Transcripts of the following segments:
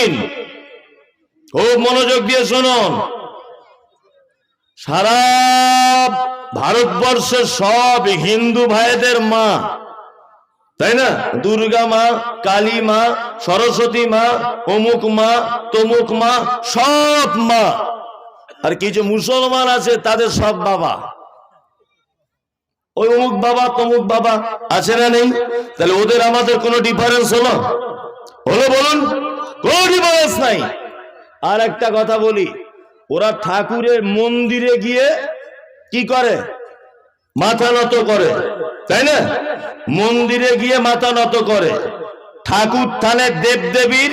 দিন। খুব মনোযোগ দিয়ে শুনুন। সারা ভারতবর্ষের সব হিন্দু ভাইদের মা, তাই না? দুর্গা মা, কালী মা, সরস্বতী মা, অমুক মা, তমুক মা, সব মা। আর কিছু মুসলমান আছে, তাদের সব বাবা। ওই অমুক বাবা, তমুক বাবা আছে না নেই? তাহলে ওদের আমাদের কোনো ডিফারেন্স হলো? হলো বলুন। কোনো নাই। আর একটা কথা বলি, ওরা ঠাকুরের মন্দিরে গিয়ে কি করে? মাথা নত করে। তাই না? মন্দিরে গিয়ে মাথা নত করে। ঠাকুর থানে দেব দেবীর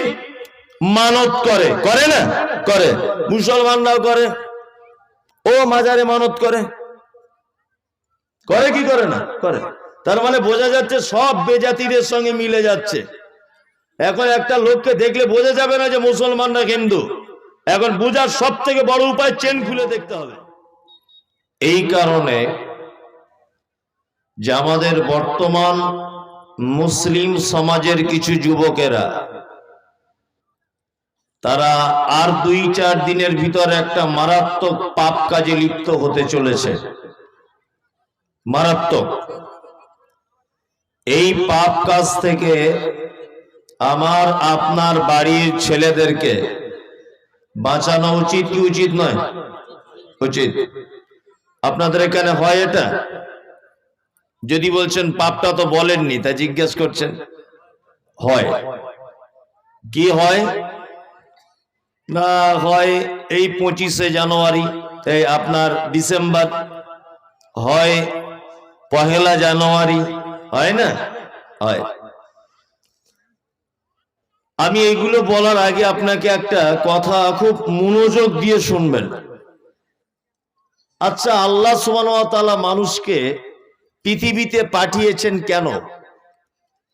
মানত করে। করে না? করে। মুসলমানরাও করে। ও মাজারে মানত করে। করে কি করে না? করে। তার মানে বোঝা যাচ্ছে সব বেজাতিদের সঙ্গে মিলে যাচ্ছে। এখন একটা লোককে দেখলে বোঝা যাবে না যে মুসলমান না হিন্দু। এখন বোঝার সব থেকে বড় উপায় চেন খুলে দেখতে হবে। এই কারণে যে আমাদের বর্তমান মুসলিম সমাজের কিছু যুবকেরা, তারা আর দুই চার দিনের ভিতর একটা মারাত্মক পাপ কাজে লিপ্ত হতে চলেছে। মারাত্মক। এই পাপ কাজ থেকে আমার আপনার বাড়ির ছেলেদেরকে বাঁচানো উচিত কি উচিত নয়? উচিত। আপনাদের এখানে হয় এটা? যদি বলছেন, পাপটা তো বলেননি তা জিজ্ঞেস করছেন। হয়। কি হয়? না, হয় এই পঁচিশে জানুয়ারি, এই আপনার ডিসেম্বর। হয় পহেলা জানুয়ারি। হয় না? হয়। আমি এইগুলো বলার আগে আপনাকে একটা কথা খুব মনোযোগ দিয়ে শুনবেন। আচ্ছা আল্লাহ সুবান মানুষকে পৃথিবীতে পাঠিয়েছেন কেন?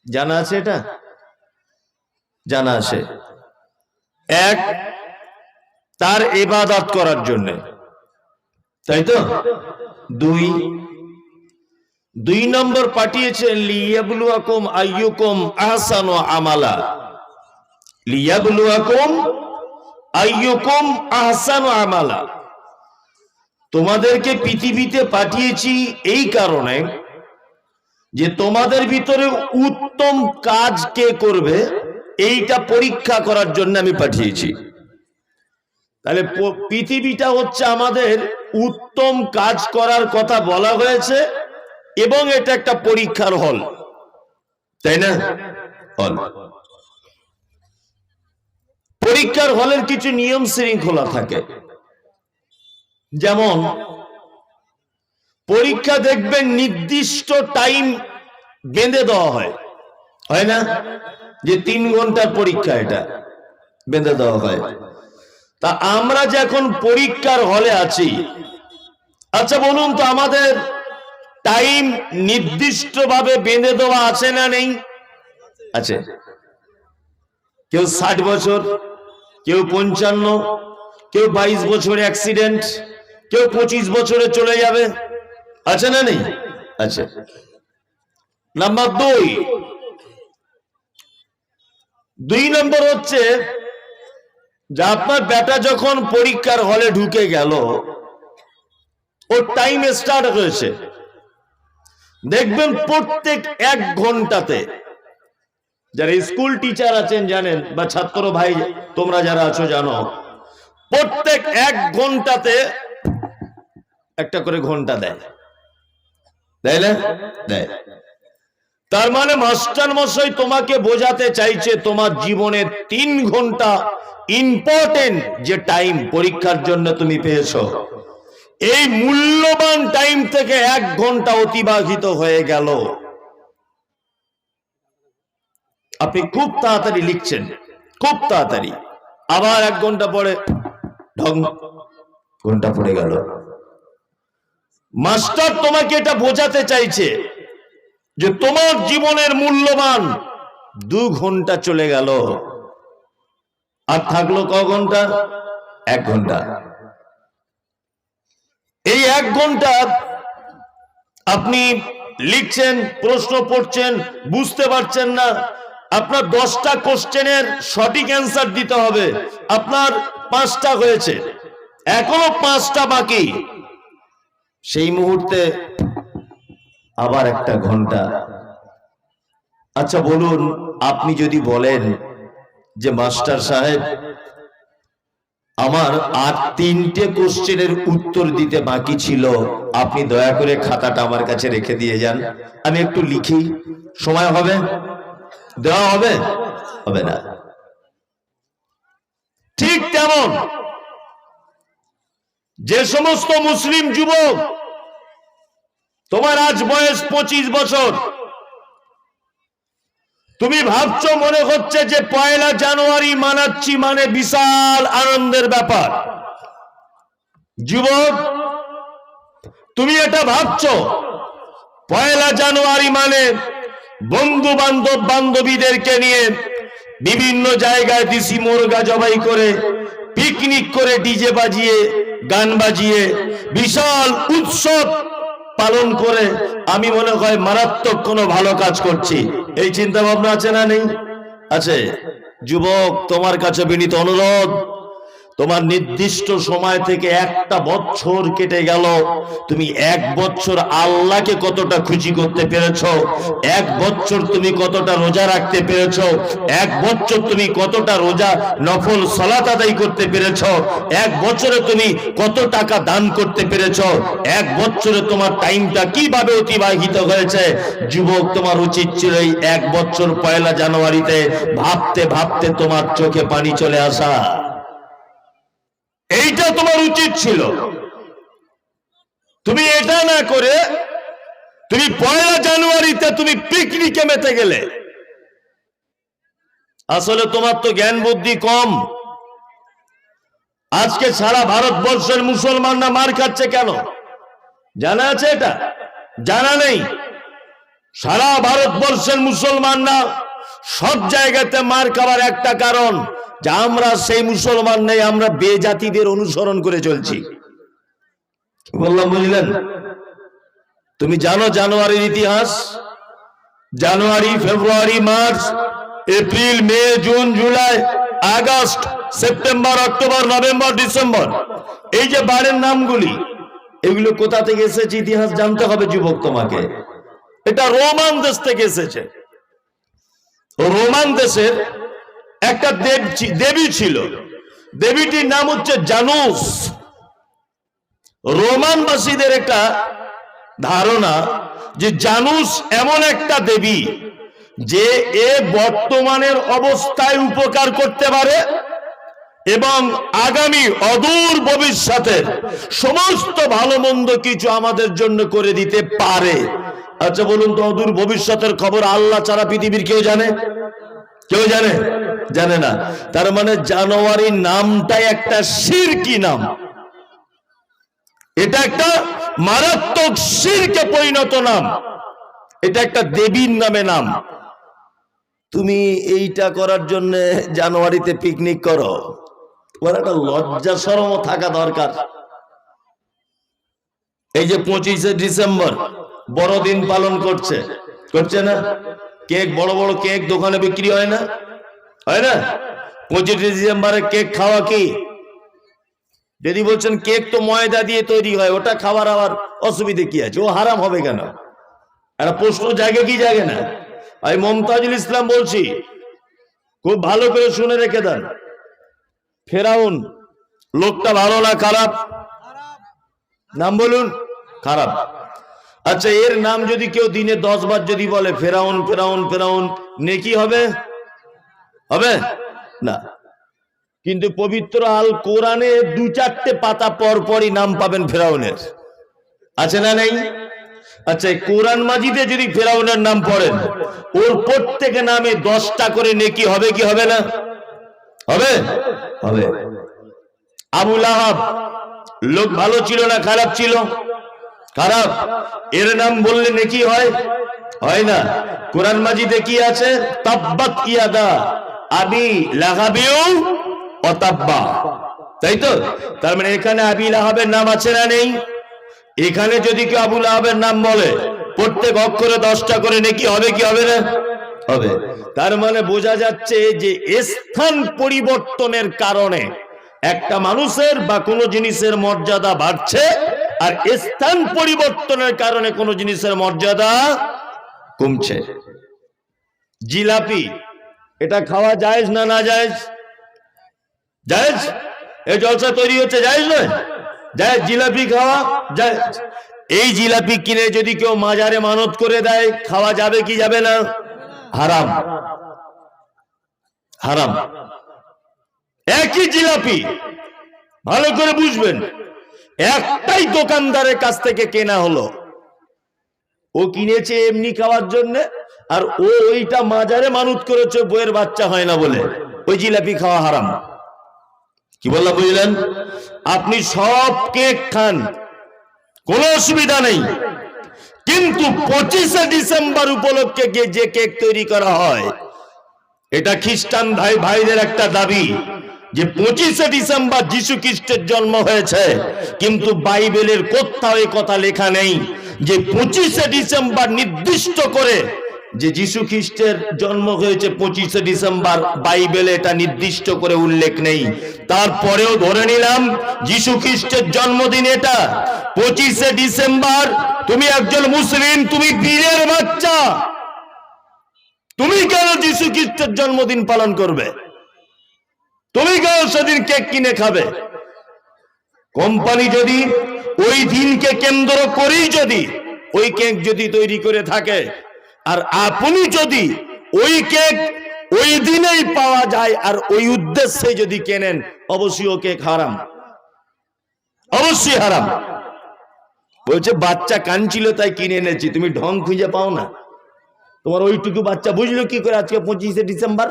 জানা আছে এটা? জানা আছে। এক, তার এবাদত করার জন্য। তাই তো? দুই দুই নম্বর পাঠিয়েছেন, লিয়াবলুয়াকুম আইয়ুকুম আহসানু আমালা। তোমাদেরকে পৃথিবীতে পাঠিয়েছি এই কারণে যে তোমাদের ভিতরে উত্তম কাজ কে করবে, এইটা পরীক্ষা করার জন্য আমি পাঠিয়েছি। তাহলে পৃথিবীটা হচ্ছে আমাদের উত্তম কাজ করার কথা বলা হয়েছে এবং এটা একটা পরীক্ষার হল। তাই না? হল। পরীক্ষার হলের কিছু নিয়ম শৃঙ্খলা থাকে। যেমন, পরীক্ষা দেখবেন নির্দিষ্ট টাইম বেঁধে দেওয়া হয়। হয় না? যে তিন ঘণ্টার পরীক্ষা এটা বেঁধে দেওয়া হয়। তা আমরা যে এখন পরীক্ষার হলে আছি আচ্ছা বলুন তো আমাদের টাইম নির্দিষ্টভাবে বেঁধে দেওয়া আছে না নেই? আছে। কেউ ষাট বছর কেউ পঞ্চান্ন, কেউ বাইশ বছরে অ্যাক্সিডেন্ট কেউ পঁচিশ বছরে চলে যাবে। আছে না নেই? আছে। নাম্বার দুই। দুই নম্বর হচ্ছে, যে আপনার বেটা যখন পরীক্ষার হলে ঢুকে গেল, ওর টাইম স্টার্ট হয়েছে। দেখবেন প্রত্যেক এক ঘন্টাতে যারা স্কুল টিচার আছেন জানেন, বা ছাত্র ভাই, তোমরা যারা আছো জানো, প্রত্যেক এক ঘন্টাতে একটা করে ঘণ্টা দেয়। দেয় তার মানে মাস্টার মশাই তোমাকে বোঝাতে চাইছে তোমার জীবনে তিন ঘণ্টা ইম্পর্টেন্ট যে টাইম পরীক্ষার জন্য তুমি পেয়েছ। এই মূল্যবান টাইম থেকে এক ঘণ্টা অতিবাহিত হয়ে গেল। আপনি খুব তাড়াতাড়ি লিখছেন, খুব তাড়াতাড়ি। আবার এক ঘণ্টা পরে ঢং, ঘণ্টা পড়ে গেল। মাস্টার তোমাকে এটা বোঝাতে চাইছে যে তোমার জীবনের মূল্যবান দু ঘণ্টা চলে গেল। আর থাকল ক ঘণ্টা? এক ঘণ্টা। এই এক ঘণ্টা আপনি লিখছেন, প্রশ্ন পড়ছেন, বুঝতে পারছেন না আপনার দশটা কোশ্চেনের সঠিক অ্যান্সার দিতে হবে। আপনার পাঁচটা হয়েছে। এখনও পাঁচটা বাকি। সেই মুহূর্তে আবার একটা ঘণ্টা। আচ্ছা বলুন, আপনি যদি বলেন যে, মাস্টার সাহেব, আমার আর তিনটে কোশ্চেনের উত্তর দিতে বাকি ছিল, আপনি দয়া করে খাতাটা আমার কাছে রেখে দিয়ে যান। আমি একটু লিখি। সময় হবে? দেওয়া হবে? হবে না। ঠিক তেমন। যে সমস্ত মুসলিম যুবক, তোমার আজ বয়স পঁচিশ বছর। তুমি ভাবছ মনে হচ্ছে যে পয়লা জানুয়ারি মানাচ্ছি মানে বিশাল আনন্দের ব্যাপার। যুবক, তুমি এটা ভাবছ? পয়লা জানুয়ারি মানে বন্ধু বান্ধব বান্ধবীদেরকে নিয়ে বিভিন্ন জায়গায় দিশি মুরগা জবাই করে পিকনিক করে ডিজে বাজিয়ে, গান বাজিয়ে, বিশাল উৎসব পালন করে আমি মনে হয় মারাত্মক কোনো ভালো কাজ করছি। এই চিন্তা ভাবনা আছে না নেই? আছে। যুবক, তোমার কাছে বিনীত অনুরোধ। তোমার নির্দিষ্ট সময় থেকে একটা বছর কেটে গেল। তুমি এক বছর আল্লাহকে কতটা খুশি করতে পেরেছ? এক বছর তুমি কতটা রোজা রাখতে পেরেছ? এক বছর তুমি কতটা রোজা, নফল সালাত আদায় করতে পেরেছ? এক বছরে তুমি কত টাকা দান করতে পেরেছ? এক বছরে তোমার টাইমটা কীভাবে অতিবাহিত হয়েছে? যুবক, তোমার উচিত ছিল এই এক বছর পয়লা জানুয়ারিতে ভাবতে ভাবতে তোমার চোখে পানি চলে আসা। এইটা তোমার উচিত ছিল। তুমি এটা না করে তুমি পয়লা জানুয়ারিতে তুমি পিকনিকে মেতে গেলে। আসলে তোমার তো জ্ঞান বুদ্ধি কম। আজকে সারা ভারতবর্ষের মুসলমানরা মার খাচ্ছে কেন? জানা আছে এটা? জানা নেই। সারা ভারতবর্ষের মুসলমানরা সব জায়গাতে মার খাবার একটা কারণ। যে আমরা সেই মুসলমান নেই, আমরা বেজাতিদের অনুসরণ করে চলছি। বললাম, বুঝলেন? তুমি জানো জানুয়ারির ইতিহাস? January, February, March, April, May, June, July, August, September, October, November, December. এই যে বারের নামগুলি, এগুলো কোথা থেকে এসেছে ইতিহাস জানতে হবে যুবক তোমাকে। এটা রোমান দেশ থেকে এসেছে। রোমান দেশের একটা দেব ছিল। দেবীটির নাম হচ্ছে জানুস। রোমানবাসীদের একটা ধারণা যে জানুস এমন একটা দেবী যে এ বর্তমানের অবস্থায় উপকার করতে পারে এবং আগামী অদূর ভবিষ্যতের সমস্ত ভালো মন্দ কিছু আমাদের জন্য করে দিতে পারে। আচ্ছা বলুন তো, অদূর ভবিষ্যতের খবর আল্লাহ ছাড়া পৃথিবীর কেউ জানে? কেউ জানে? জানে না। তার মানে জানুয়ারি নামটাই একটা সিরকি নাম। এটা একটা মারাত্মক সিরকে পরিণত নাম। এটা একটা দেবীর নামে নাম। তুমি এইটা করার জন্য জানুয়ারিতে পিকনিক করো। তোমার একটা লজ্জা সরম থাকা দরকার। এই যে পঁচিশে ডিসেম্বর, বড়দিন পালন করছে। করছে না? কেক, বড় বড় কেক দোকানে বিক্রি হয় না? হয় না? পঁচিশে ডিসেম্বরে কেক খাওয়া কি? যদি বলছেন কেক তো ময়দা দিয়ে তৈরি হয়, ওটা খাবার আবার অসুবিধে কি আছে? ও হারাম হবে কেন? একটা প্রশ্ন জাগে কি জাগে না? আমি মমতাজুল ইসলাম বলছি, খুব ভালো করে শুনে রেখে দেন। ফেরাউন, লোকটা ভালো না খারাপ? নাম বলুন, খারাপ। আচ্ছা এর নাম যদি কেউ দিনে দশ বার যদি বলে, ফেরাউন ফেরাউন ফেরাউন নেকি হবে? হবে? না। কিন্তু পবিত্র আল কোরআনে দু চারটে পাতা পর পরই নাম পাবেন ফেরাউনের। আছে না নেই? আচ্ছা কোরআন মাজিদে যদি ফেরাউনের নাম পড়েন, ওর প্রত্যেক নামে দশটা করে নেকি হবে কি হবে না? হবে? হবে। আবুল আহাব লোক ভালো ছিল না, খারাপ ছিল? খারাপ। এর নাম বললে নাকি হয়? হয় না। কোরআন মাজিদে কি আছে? তাব্বাত ইয়াদা। আবি লাগাবিউ অতাব্বা তাই তো? তার মানে এখানে আবি লাহাবের নাম আছে না নেই? এখানে যদি কেউ আবুল আহাবের নাম বলে, প্রত্যেক অক্ষরে দশটা করে নাকি হবে কি হবে না? হবে। তার মানে বোঝা যাচ্ছে যে স্থান পরিবর্তনের কারণে একটা মানুষের বা কোনো জিনিসের মর্যাদা বাড়ছে আর স্থান পরিবর্তনের কারণে কোনো জিনিসের মর্যাদা কমছে। জিলাপি, এটা খাওয়া জায়েজ না না জায়েজ? জায়েজ? এই জলসা তৈরি হচ্ছে নয়? জায়েজ জিলাপি খাওয়া জায়েজ। এই জিলাপি কিনে যদি কেউ মাজারে মানত করে দেয়, খাওয়া যাবে কি যাবে না? হারাম। হারাম। একই জিলাপি, ভালো করে বুঝবেন। একটাই দোকানদারের কাছ থেকে কেনা হলো। ও কিনেছে এমনি খাওয়ার জন্য, আর ও ওইটা মাজারে মানত করেছে বইয়ের বাচ্চা হয় না বলে। ওই জিলাপি খাওয়া হারাম। কি বললাম বুঝলেন? আপনি সব কেক খান, কোনো অসুবিধা নেই। কিন্তু পঁচিশে ডিসেম্বর উপলক্ষে গিয়ে যে কেক তৈরি করা হয়, এটা খ্রিস্টান ভাই ভাইদের একটা দাবি। যে পঁচিশে ডিসেম্বর যিশু খ্রিস্টের জন্ম হয়েছে, কিন্তু বাইবেলের কোথাও এই কথা লেখা নেই যে পঁচিশে ডিসেম্বর নির্দিষ্ট করে যে যিশু খ্রিস্টের জন্ম হয়েছে পঁচিশে ডিসেম্বর, বাইবেলে এটা নির্দিষ্ট করে উল্লেখ নেই। তারপরেও ধরে নিলাম, যিশু খ্রিস্টের জন্মদিন এটা। পঁচিশে ডিসেম্বর, তুমি একজন মুসলিম, তুমি বীরের বাচ্চা। তুমি কেন যিশু খ্রিস্টের জন্মদিন পালন করবে? তুমি কেউ সেদিন কেক কিনে খাবে? কোম্পানি যদি ওই দিনকে কেন্দ্র করেই যদি ওই কেক যদি তৈরি করে থাকে, আর আপনি যদি ওই কেক ওই দিনেই পাওয়া যায় আর ওই উদ্দেশ্যে যদি কেনেন, অবশ্যই ও কেক হারাম। অবশ্যই হারাম। বলছে, বাচ্চা কানছিল তাই কিনে এনেছি। তুমি ঢং খুঁজে পাও না। তোমার ওইটুকু বাচ্চা বুঝলো কি করে আজকে পঁচিশে ডিসেম্বর?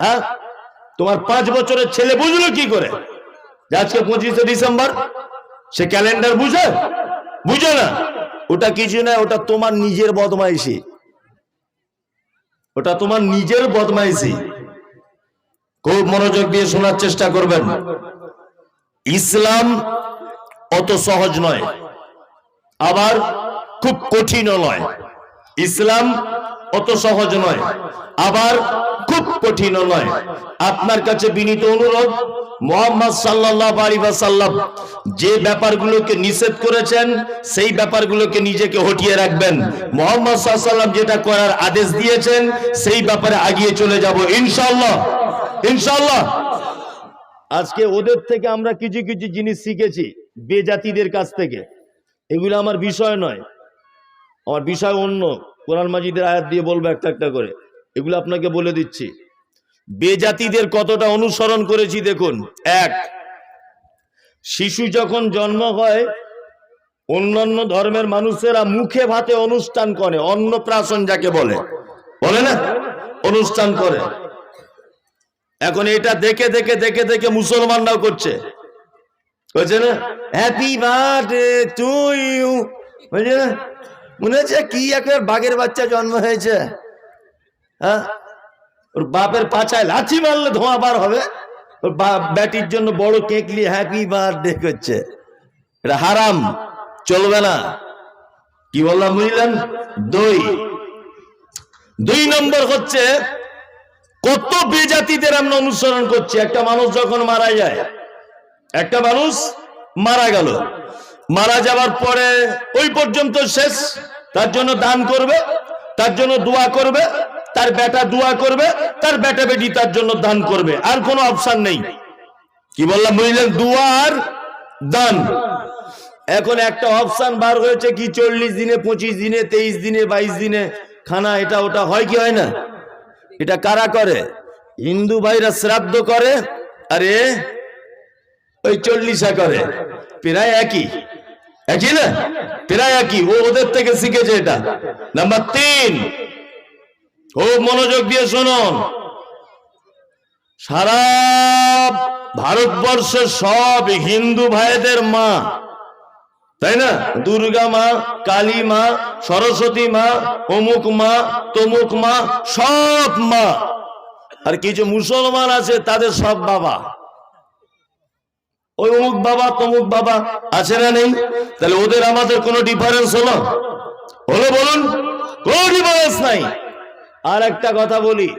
হ্যাঁ? তোমার পাঁচ বছরের ছেলে বুঝলো কি করে? আজকে পঁচিশে ডিসেম্বর, সে ক্যালেন্ডার বুঝে? বুঝে না। ওটা কিছু না, ওটা তোমার নিজের বদমাইশি। ওটা তোমার নিজের বদমাইশি। খুব মনোযোগ দিয়ে শোনার চেষ্টা করবেন। ইসলাম অত সহজ নয়, আবার খুব কঠিনও নয়। ইসলাম অত সহজ নয়। আবার খুব কঠিনও নয়। আপনার কাছে বিনীত অনুরোধ, মোহাম্মদ সাল্লাহ আলী সাল্লাম যে ব্যাপারগুলোকে নিষেধ করেছেন, সেই ব্যাপারগুলোকে নিজেকে হটিয়ে রাখবেন। মোহাম্মদ সাল্লাম যেটা করার আদেশ দিয়েছেন, সেই ব্যাপারে আগিয়ে চলে যাব। ইনশাল্লাহ ইনশাল্লাহ আজকে ওদের থেকে আমরা কিছু কিছু জিনিস শিখেছি, বেজাতিদের কাছ থেকে। এগুলো আমার বিষয় নয়। আমার বিষয় অন্য। কোরআন মাজিদের আয়াত দিয়ে বলব একটা একটা করে। এগুলো আপনাকে বলে দিচ্ছি। বেজাতিদের কতটা অনুসরণ করেছি দেখুন। এক, শিশু যখন জন্ম হয়, অন্যান্য ধর্মের মানুষেরা মুখে ভাতে অনুষ্ঠান করে, অন্নপ্রাশন যাকে বলে। বলে না? অনুষ্ঠান করে। এখন এটা দেখে দেখে দেখে দেখে মুসলমানরাও করছে। করছে না? হ্যাপি বার্থডে টু ইউ বুঝলে না? মনে হচ্ছে কি একটা বাঘের বাচ্চা জন্ম হয়েছে? হ্যাঁ? ওর বাপের পাছায় লাথি মারলে ধোঁয়া বার হবে। ওর ব্যাটির জন্য বড় কেক নিয়ে হ্যাপি বার্থডে করছে। এটা হারাম, চলবে না। কি বললাম বুঝলেন? দুই। দুই নম্বর হচ্ছে, কত বেজাতিদের আমরা অনুসরণ করছি। একটা মানুষ যখন মারা যায়, একটা মানুষ মারা গেল। মারা যাওয়ার পরে ওই পর্যন্ত শেষ। তার জন্য দান করবে, তার জন্য দোয়া করবে, তার বেটা দোয়া করবে, তার বেটা বেটি তার জন্য দান করবে। আর কোনো অপশান নেই। কি বললাম, বুঝলেন? দোয়া আর দান। এখন একটা অপশান বার হয়েছে কি, চল্লিশ দিনে, পঁচিশ দিনে, তেইশ দিনে, বাইশ দিনে। খানা, এটা, ওটা হয় কি হয় না? এটা কারা করে? হিন্দু ভাইরা শ্রাদ্ধ করে, আরে, ওই চল্লিশা করে। প্রায় একই। একই না, প্রায় একই ও ওদের থেকে শিখেছে এটা। নাম্বার তিন খুব মনোযোগ দিয়ে শুনুন। সারা ভারতবর্ষের সব হিন্দু ভাইদের মা, তাই না? দুর্গা মা, কালী মা, সরস্বতী মা, অমুক মা, তমুক মা, সব মা। আর কিছু মুসলমান আছে, তাদের সব বাবা। ওই অমুক বাবা, তমুক বাবা আছে না নেই? তাহলে ওদের আমাদের কোনো ডিফারেন্স হলো? হলো বলুন, কোনো ডিফারেন্স নাই। আর একটা কথা বলি,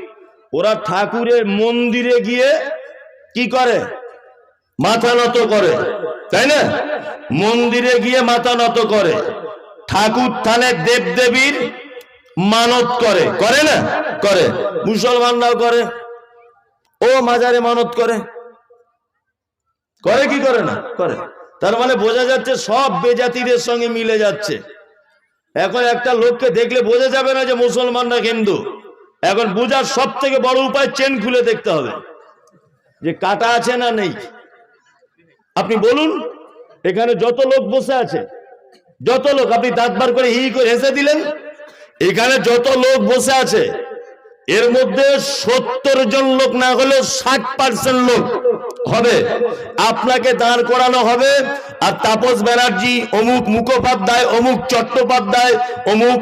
ওরা ঠাকুরের মন্দিরে গিয়ে কি করে? মাথা নত করে, তাই না? মন্দিরে গিয়ে মাথা নত করে। ঠাকুর থানে দেবদেবীর মানত করে করে না? করে। মুসলমানরাও করে। ও মাজারে মানত করে। করে কি করে না? করে। তার মানে বোঝা যাচ্ছে সব বেজাতিদের সঙ্গে মিলে যাচ্ছে। এখন একটা লোককে দেখলে বোঝা যাবে না যে মুসলমানরা হিন্দু। এখন বোঝার সব থেকে বড় উপায় চেন খুলে দেখতে হবে। যে কাটা আছে না নেই। আপনি বলুন, এখানে যত লোক বসে আছে, যত লোক, আপনি দাঁত বার করে হি করে হেসে দিলেন? এখানে যত লোক বসে আছে, এর মধ্যে সত্তর জন লোক না হলেও ষাট পার্সেন্ট লোক। হবে। আপনাকে দাঁড় করানো হবে। আর তাপস ব্যানার্জি অমুক মুখোপাধ্যায়, অমুক চট্টোপাধ্যায়, অমুক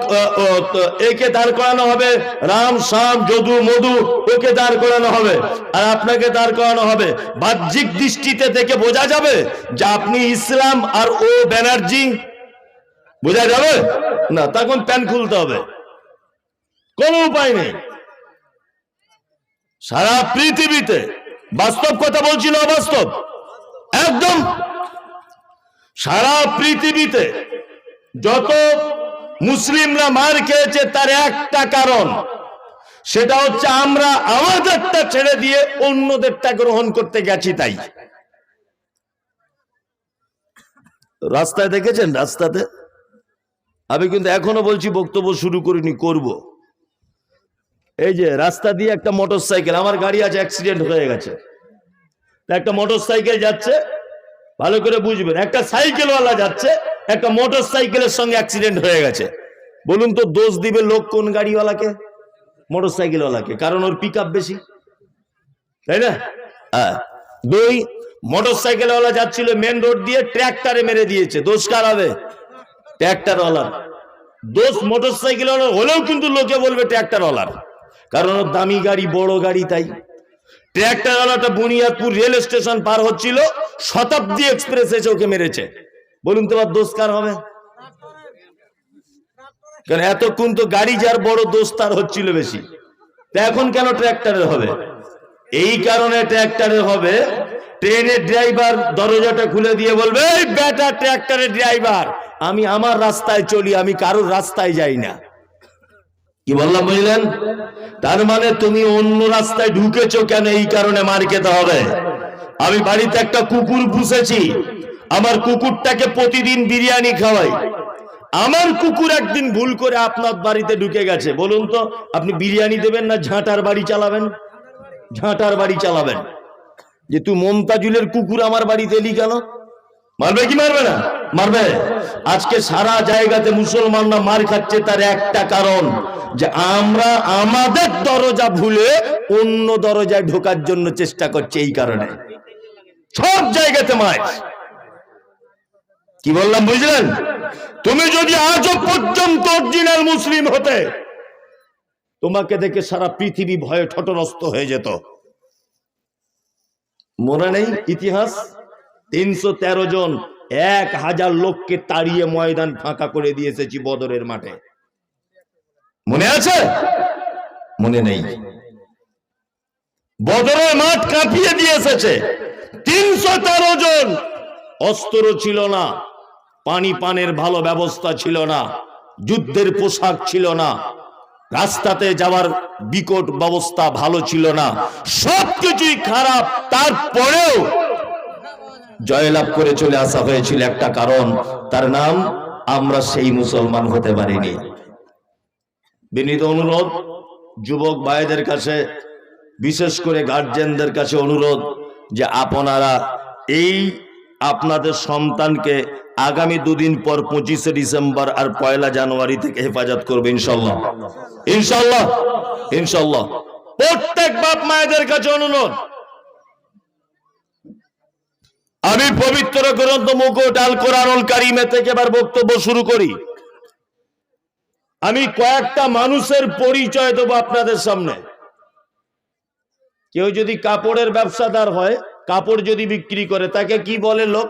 একে দাঁড় করানো হবে। রাম, শ্যাম, যদু, মধু, ওকে দাঁড় করানো হবে। আর আপনাকে দাঁড় করানো হবে। বাহ্যিক দৃষ্টিতে দেখে বোঝা যাবে যে আপনি ইসলাম আর ও ব্যানার্জি। বোঝা যাবে? না, তখন প্যান খুলতে হবে। কোনো উপায় নেই। সারা পৃথিবীতে বাস্তব কথা বলছি না অবাস্তব? একদম সারা পৃথিবীতে যত মুসলিমরা মার খেয়েছে, তার একটা কারণ, সেটা হচ্ছে আমরা আমাদেরটা ছেড়ে দিয়ে অন্যদেরটা গ্রহণ করতে গেছি তাই। রাস্তায় দেখেছেন? রাস্তাতে? আমি কিন্তু এখনও বলছি বক্তব্য শুরু করিনি, করব। এই যে রাস্তা দিয়ে একটা মোটর সাইকেল আমার গাড়ি আছে অ্যাক্সিডেন্ট হয়ে গেছে। একটা মোটর সাইকেল যাচ্ছে, ভালো করে বুঝবেন, একটা সাইকেলওয়ালা যাচ্ছে, একটা মোটর সাইকেলের সঙ্গে অ্যাক্সিডেন্ট হয়ে গেছে। বলুন তো, দোষ দিবে লোক কোন গাড়িওয়ালাকে? মোটর সাইকেলওয়ালাকে কারণ ওর পিক বেশি। তাই না? হ্যাঁ। দুই মোটর সাইকেলওয়ালা যাচ্ছিল মেন রোড দিয়ে ট্র্যাক্টারে মেরে দিয়েছে। দোষ কার হবে? ট্র্যাক্টরওয়ালার দোষ মোটর সাইকেলওয়ালার হলেও কিন্তু লোকে বলবে ট্র্যাক্টরওয়ালার কারণ দামি গাড়ি, বড় গাড়ি তাই। ট্র্যাক্টরওয়ালাটা বুনিয়াদপুর রেল স্টেশন পার হচ্ছিল, শতাব্দী এক্সপ্রেস এসে ওকে মেরেছে। বলুন তো আর দোষ কার হবে? কারণ এতক্ষণ তো গাড়ি যার বড় দোষ, তার হচ্ছিল বেশি। তা এখন কেন ট্র্যাক্টরের হবে? এই কারণে ট্র্যাক্টরের হবে, ট্রেনের ড্রাইভার দরজাটা খুলে দিয়ে বলবে, এই বেটা ট্র্যাক্টরের ড্রাইভার, আমি আমার রাস্তায় চলি, আমি কারোর রাস্তায় যাই না। কি বললাম বুঝলেন? তার মানে তুমি অন্য রাস্তায় ঢুকেছো কেন? এই কারণে মার খেতে হবে। আমি বাড়িতে একটা কুকুর পুষেছি। আমার কুকুরটাকে প্রতিদিন বিরিয়ানি খাওয়াই। আমার কুকুর একদিন ভুল করে আপনার বাড়িতে ঢুকে গেছে। বলুন তো, আপনি বিরিয়ানি দেবেন না ঝাঁটার বাড়ি চালাবেন? ঝাঁটার বাড়ি চালাবেন। যে তুই মমতাজুলের কুকুর আমার বাড়িতে এলি কেন? মারবে কি মারবে না? মারবে। আজকে সারা জায়গাতে মুসলমানরা মার খাচ্ছে তার একটা কারণ, যে আমরা আমাদের দরজা ভুলে অন্য দরজায় ঢোকার জন্য চেষ্টা করছে এই কারণে। সব জায়গাতে মার। কি বললাম, বুঝলেন? তুমি যদি আজও পর্যন্ত অরিজিনাল মুসলিম হতে, তোমাকে দেখে সারা পৃথিবী ভয়ে ঠটনস্ত হয়ে যেত। মনে নেই ইতিহাস? তিনশো তেরো জন এক হাজার লোককে তাড়িয়ে ময়দান ফাঁকা করে দিয়ে এসেছি বদরের মাঠে। মনে আছে? মনে নেই। বদরের মাঠ কাঁপিয়ে দিয়ে এসেছে। তিনশো তেরো জন অস্ত্র ছিল না, পানি পানের ভালো ব্যবস্থা ছিল না, যুদ্ধের পোশাক ছিল না, রাস্তাতে যাওয়ার বিকট ব্যবস্থা ভালো ছিল না। সবকিছুই খারাপ। তারপরেও জয়লাভ করে চলে আসা হয়েছিল একটা কারণ। তার নাম, আমরা সেই মুসলমান হতে পারিনি। বিনীত অনুরোধ, যুবক ভাইদের কাছে, বিশেষ করে গার্জেনদের কাছে অনুরোধ যে আপনারা এই আপনাদের সন্তানকে আগামী দুদিন পর পঁচিশে ডিসেম্বর আর পয়লা জানুয়ারি থেকে হেফাজত করবে ইনশাল্লাহ ইনশাল্লাহ ইনশাল্লাহ প্রত্যেক বাপ মায়েদের কাছে অনুরোধ আমি পবিত্র গ্রন্থ মুকুট আল কোরআনুল কারিমে থেকে এবার বক্তব্য শুরু করি। আমি কয়েকটা মানুষের পরিচয় দেবো আপনাদের সামনে। কেউ যদি কাপড়ের ব্যবসাদার হয়, কাপড় যদি বিক্রি করে, তাকে কি বলে লোক?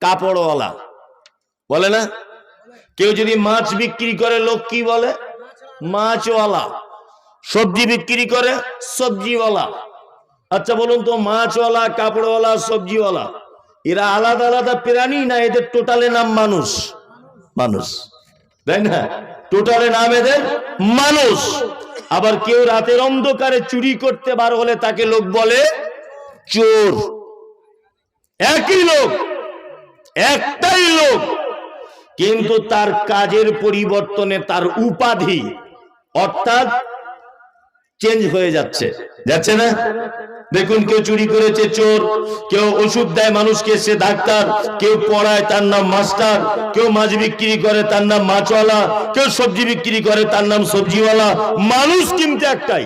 কাপড়ওয়ালা। বলে না? কেউ যদি মাছ বিক্রি করে, লোক কি বলে? মাছওয়ালা। সবজি বিক্রি করে, সবজিওয়ালা। আচ্ছা বলুন তো, মাছওয়ালা, কাপড়ওয়ালা, সবজিওয়ালা, এরা আলাদা আলাদা প্রাণী না এদের টোটালে নাম মানুষ? মানুষ। তাই না? টোটালে নাম এদের মানুষ। আবার কেউ রাতের অন্ধকারে চুরি করতে বার হলে তাকে লোক বলে চোর। একই লোক, একটাই লোক। কিন্তু তার কাজের পরিবর্তনে তার উপাধি অর্থাৎ চেঞ্জ হয়ে যাচ্ছে। যাচ্ছে না? দেখুন কেউ চুরি করেছে চোর, কেউ ওষুধ দেয় মানুষকে, সে ডাক্তার, কেউ পড়ায় তার নাম মাস্টার, কেউ মাছ বিক্রি করে তার নাম মাছওয়ালা, কেউ সবজি বিক্রি করে তার নাম সবজিওয়ালা, মানুষ কিন্তু একটাই।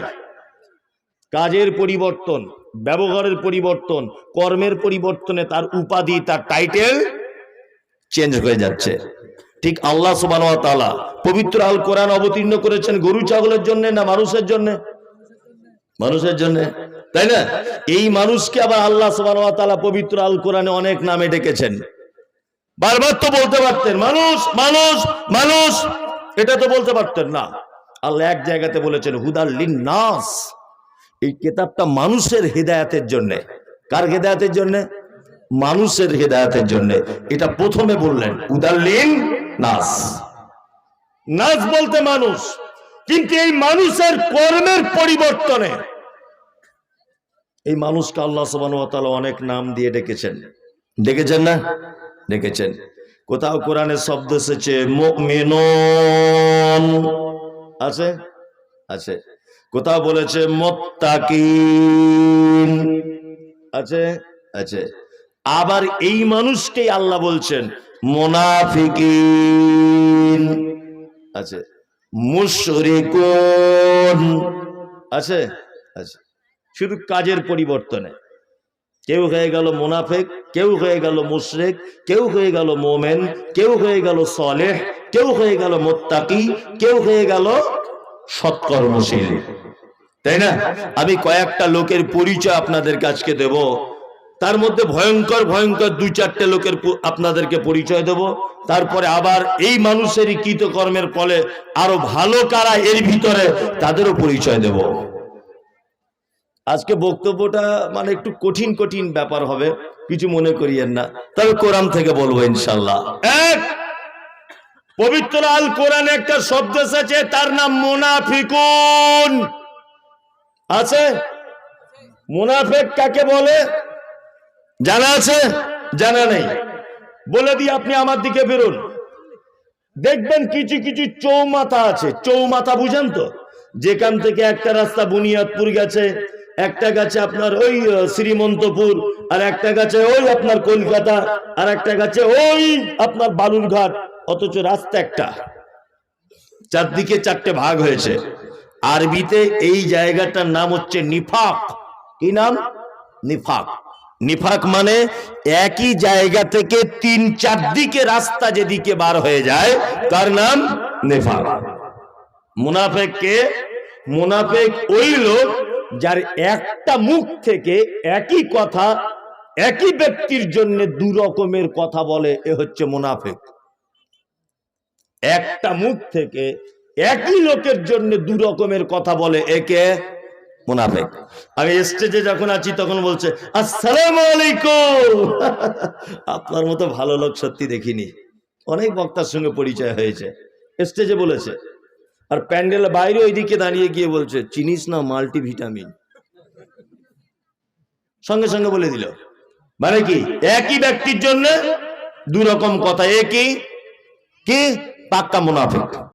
কাজের পরিবর্তন, ব্যবহারের পরিবর্তন, কর্মের পরিবর্তনে তার উপাধি, তার টাইটেল চেঞ্জ হয়ে যাচ্ছে। ঠিক আল্লাহ সুবাহ পবিত্র আল কোরআন অবতীর্ণ করেছেন গরু, ছাগলের জন্য না মানুষের জন্য? মানুষের জন্য। তাই না? এই মানুষকে আবার আল্লাহ সুবাহ পবিত্র আল কোরআনে অনেক নামে ডেকেছেন। বারবার তো বলতে পারতেন, মানুষ মানুষ মানুষ। এটা তো বলতে পারতেন না। আল্লাহ এক জায়গাতে বলেছেন হুদার লিন নাস এই কেতাবটা মানুষের হেদায়াতের জন্য। কার হেদায়াতের জন্য? মানুষের হেদায়াতের জন্য। এটা প্রথমে বললেন উদাল্লিন নাস নাস বলতে মানুষ। কিন্তু এই মানুষের কর্মের পরিবর্তনে এই মানুষকে আল্লাহ সুবাহ অনেক নাম দিয়ে ডেকেছেন। ডেকেছেন না? ডেকেছেন। কোথাও কোরআনের শব্দ এসেছে আছে? আছে। কোথাও বলেছে আছে? আছে। আবার এই মানুষকেই আল্লাহ বলছেন, মোনাফিকিন। আছে। মুশরিকুন। আছে? আছে। শুধু কাজের পরিবর্তনে। কেউ হয়ে গেল মোনাফেক, কেউ হয়ে গেল মুশরেক, কেউ হয়ে গেল মোমেন, কেউ হয়ে গেল সলেহ, কেউ হয়ে গেল মোত্তাকি, কেউ হয়ে গেল সৎকর্মশীল। তাই না? আমি কয়েকটা লোকের পরিচয় আপনাদের কাছকে দেব। তার মধ্যে ভয়ঙ্কর ভয়ঙ্কর দুই চারটে লোকের আপনাদেরকে পরিচয় দেব। তারপরে আবার এই মানুষেরই কৃতকর্মের ফলে আরও ভালো কারা এর ভিতরে তাদেরও পরিচয় দেব। আজকে বক্তব্যটা মানে একটু কঠিন কঠিন ব্যাপার হবে, কিছু মনে করিয়েন না। তবে কোরআন থেকে বলব ইনশাল্লাহ এক, পবিত্র আল কোরআনে একটা শব্দ এসেছে, তার নাম মুনাফিকুন। আছে? মুনাফেক কাকে বলে? জানা আছে? জানা নেই। বলে দিয়ে আপনি আমার দিকে বেরোন। দেখবেন কিছু কিছু চৌমাথা আছে। চৌমাথা বুঝেন তো? যেখান থেকে একটা রাস্তা বুনিয়াদপুর গেছে একটা গাছে আপনার ওই শ্রীমন্তপুর, আর একটা গাছে ওই আপনার কলকাতা, আর একটা গাছে ওই আপনার বালুরঘাট, অথচ রাস্তা একটা। চারদিকে চারটে ভাগ হয়েছে। আরবিতে এই জায়গাটার নাম হচ্ছে নিফাক। কি নাম? নিফাক। নিফাক মানে একই জায়গা থেকে তিন চার দিকে রাস্তা যেদিকে বার হয়ে যায়, তার নাম নিফাক। মুনাফেক কে মুনাফেক ওই লোক যার একটা মুখ থেকে একই কথা, একই ব্যক্তির জন্য দু রকমের কথা বলে, এ হচ্ছে মুনাফেক। একটা মুখ থেকে একই লোকের জন্য দু রকমের কথা বলে একে মুনাফেক। আমি স্টেজে যখন আছি, তখন বলছে, আসসালামু আলাইকুম। আপনার মতো ভালো লোক সত্যি দেখিনি। অনেক বক্তার সঙ্গে পরিচয় হয়েছে। স্টেজে বলেছে আর প্যান্ডেল বাইরে ওইদিকে দাঁড়িয়ে গিয়ে বলছে, চিনিস না মাল্টি ভিটামিন সঙ্গে সঙ্গে বলে দিল মানে কি, একই ব্যক্তির জন্য দু রকম কথা, একই, কি? পাক্কা মুনাফিক।